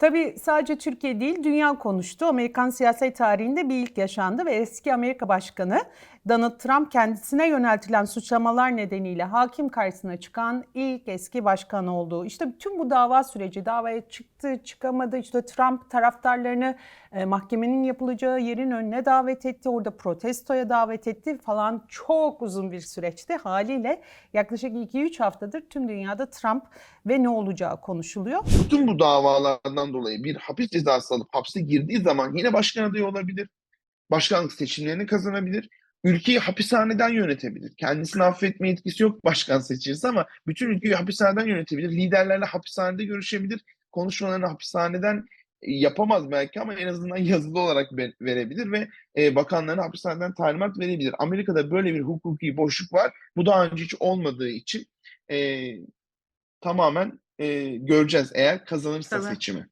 Tabii sadece Türkiye değil dünya konuştu. Amerikan siyaset tarihinde bir ilk yaşandı ve eski Amerika Başkanı Donald Trump kendisine yöneltilen suçlamalar nedeniyle hakim karşısına çıkan ilk eski başkan oldu. İşte tüm bu dava süreci davaya çıktı çıkamadı işte Trump taraftarlarını e, mahkemenin yapılacağı yerin önüne davet etti. Orada protestoya davet etti falan çok uzun bir süreçti. Haliyle yaklaşık 2-3 haftadır tüm dünyada Trump ve ne olacağı konuşuluyor. Bütün bu davalardan dolayı bir hapis cezası alıp hapse girdiği zaman yine başkan adayı olabilir. Başkanlık seçimlerini kazanabilir. Ülkeyi hapishaneden yönetebilir. Kendisini affetme yetkisi yok başkan seçilirse ama bütün ülkeyi hapishaneden yönetebilir. Liderlerle hapishanede görüşebilir. Konuşmalarını hapishaneden e, yapamaz belki ama en azından yazılı olarak verebilir ve e, bakanlarına hapishaneden talimat verebilir. Amerika'da böyle bir hukuki boşluk var. Bu daha önce hiç olmadığı için e, tamamen e, göreceğiz eğer kazanırsa Tabii. seçimi.